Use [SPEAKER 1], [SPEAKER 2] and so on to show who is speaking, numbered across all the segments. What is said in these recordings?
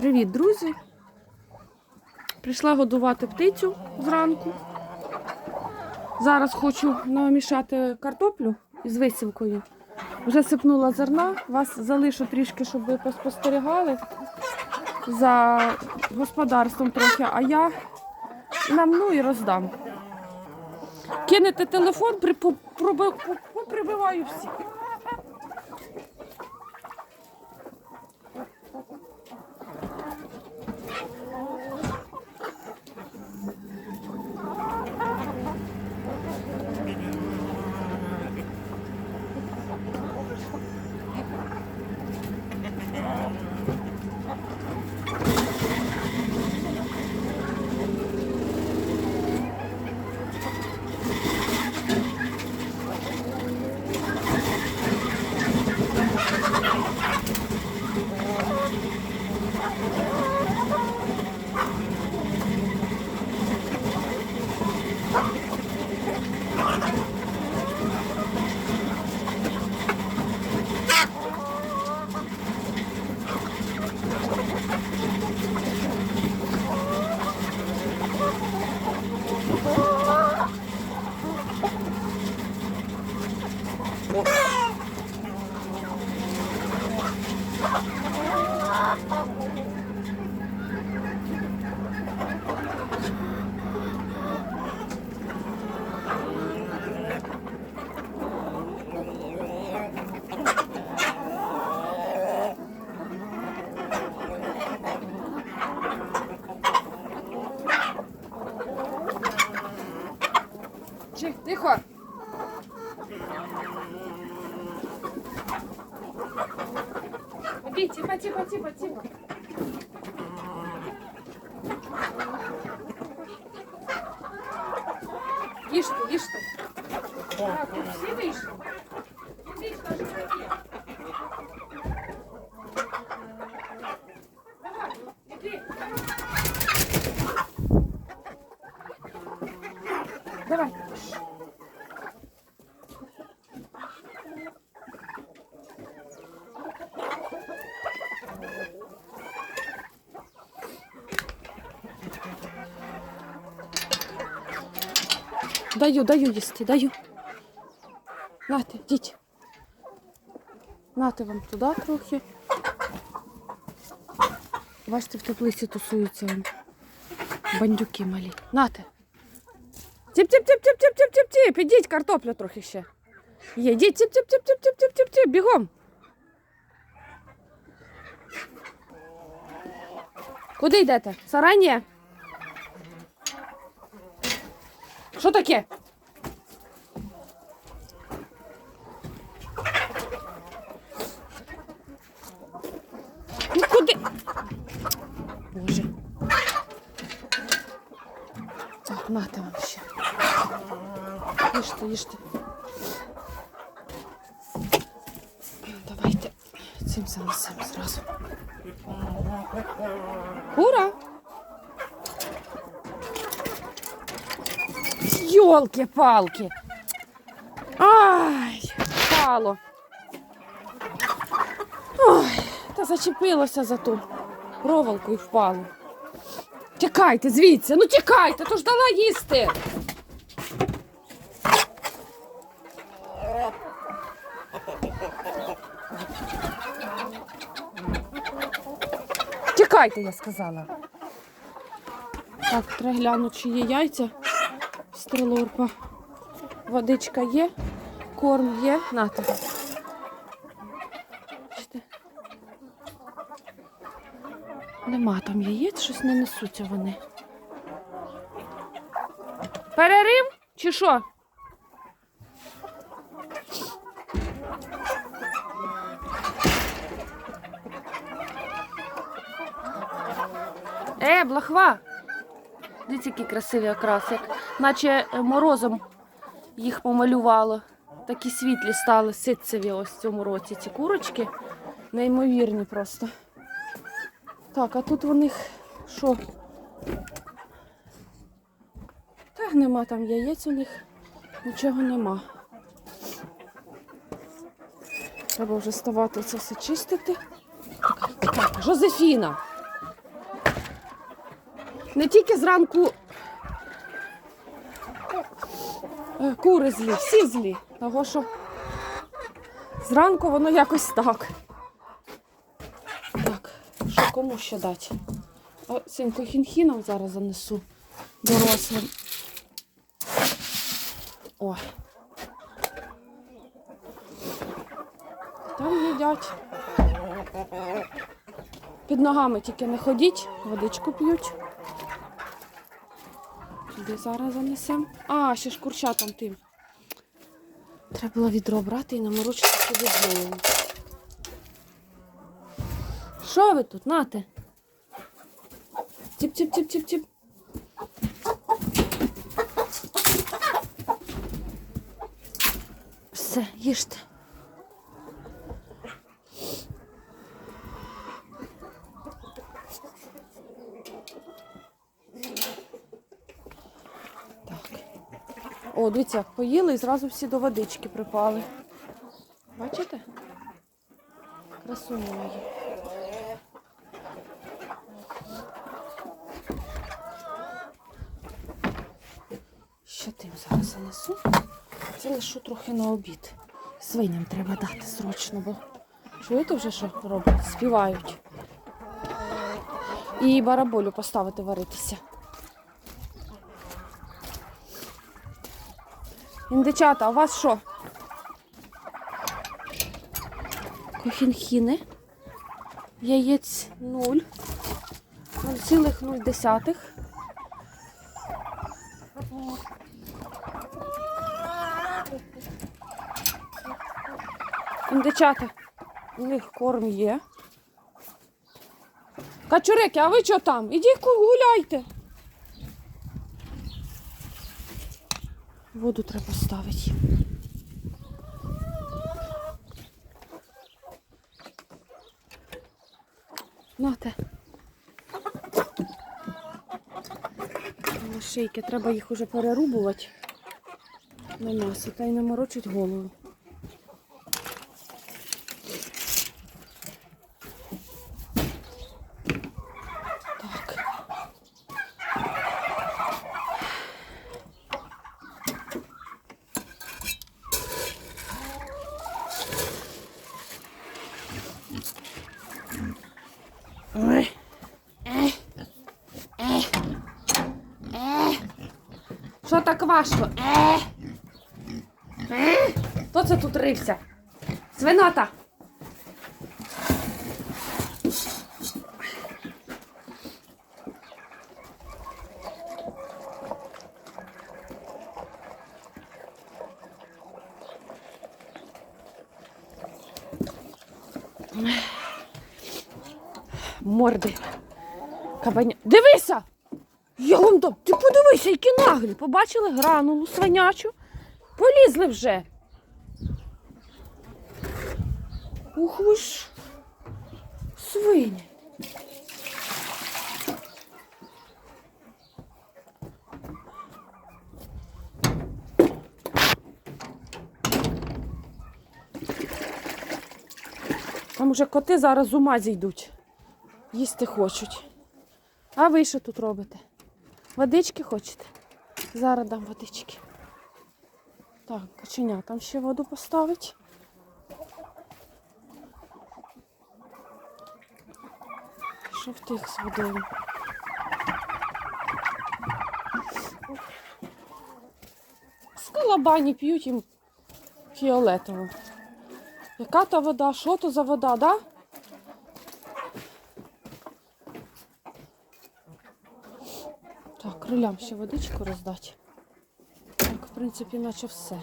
[SPEAKER 1] Привіт, друзі! Прийшла годувати птицю зранку. Зараз хочу намішати картоплю із висівкою. Вже сипнула зерна, вас залишу трішки, щоб ви поспостерігали за господарством трохи, а я намну і роздам. Кинете телефон, при, по- поприбиваю всіх. Тихо. Би, тихо, тихо, тихо, тихо. Ешь ты, ешь ты. Так, все вышли. Даю, даю їсти, даю. Нате, діть. Нате вам туди трохи. Бачите, в теплиці тусуються бандюки малі. Нате. Тіп-тіп-тіп-тіп-тіп-тіп-тіп-тіп. Ідіть, картопля трохи ще. Є, Ідіть, тіп-тіп-тіп-тіп-тіп-тіп-тіп, бігом. Куди йдете? Сарання? Що таке? Ну куди? Боже. Так, нате вам ще. Їжте, їжте. Давайте цим занесемо зразу. Ура! Йолки-палки! Ай, впало. Ой, та зачепилося за ту проволоку і впало. Тікайте звідси, ну тікайте, то ж дала їсти. Тікайте, я сказала. Так, треба глянути, чи є яйця. Стрелорпа. Водичка є, корм є. Нате. Нема там яєць, щось не несуться вони. Перерив чи що? Е, блахва! Дивіться, які красиві окраси, як наче е, морозом їх помалювало. Такі світлі стали, ситцеві ось в цьому році ці курочки. Неймовірні просто. Так, а тут у них що? Та нема там яєць у них, нічого нема. Треба вже ставати це все чистити. Так, Жозефіна, Не тільки зранку е, кури злі, всі злі. Того, що зранку воно якось так. Так, що кому ще дати? О, синьку хінхіном зараз занесу дорослим. Ой. Там їдять. Під ногами тільки не ходіть, водичку п'ють. Де зараз занесемо? А, ще ж курчатам тим. Треба було відро брати і наморочити собі голову. Що ви тут? Нате? Тіп-тіп-тіп-тіп-тіп. Все, їжте. О, дивіться, поїли і зразу всі до водички припали. Бачите? Красуні мої. Ще тим зараз занесу. Це лишу трохи на обід. Свиням треба дати срочно, бо чуєте вже, що роблять? Співають. І бараболю поставити варитися. Індичата, а у вас що? Кохінхіни. Яєць 0. 0,0. Індичата, у них корм є. Качурики, а ви що там? Ідіть гуляйте. Воду треба ставити. Нате. Шийки, треба їх уже перерубувати на м'ясо та й наморочить голову. Що так важко? Е. Е. Хто це тут рився? Свинота. Морди. Кабаня. Дивися! Я вам там. Ти подивися, які наглі. Побачили гранулу свинячу. Полізли вже. Ух ви ж. Свині. Там уже коти зараз з ума зійдуть. Їсти хочуть. А ви що тут робите? Водички хочете? Зараз дам водички. Так, каченя там ще воду поставить. Що в тих з водою? З п'ють їм фіолетово. Яка та вода? Що то за вода, да? Так, крилям ще водичку роздати. Так, в принципі, наче все.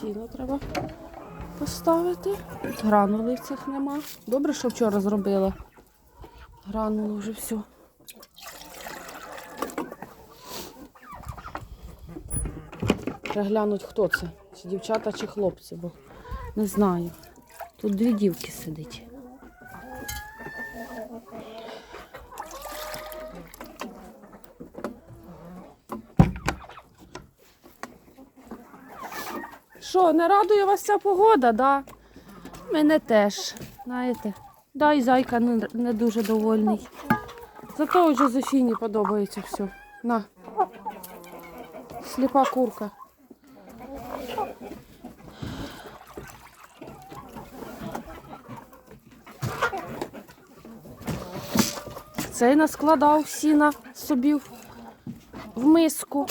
[SPEAKER 1] Сіно треба поставити. Тут в цих нема. Добре, що вчора зробила. Гранули вже все. Переглянуть, хто це. Чи дівчата, чи хлопці, бо не знаю. Тут дві дівки сидить. Що, не радує вас ця погода, да? Мене теж, знаєте. Да, і зайка не, не дуже довольний. Зато Жозефіні подобається все. На. Сліпа курка. Цей наскладав сіна собі в миску.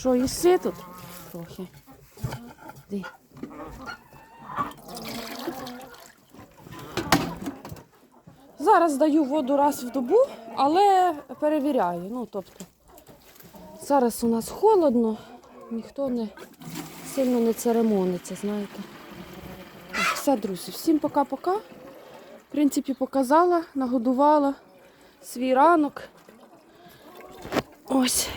[SPEAKER 1] Що, їси тут трохи? Ди. Зараз даю воду раз в добу, але перевіряю. Ну, тобто, зараз у нас холодно, ніхто не сильно не церемониться, знаєте. Так, все, друзі, всім пока-пока. В принципі, показала, нагодувала свій ранок. Ось.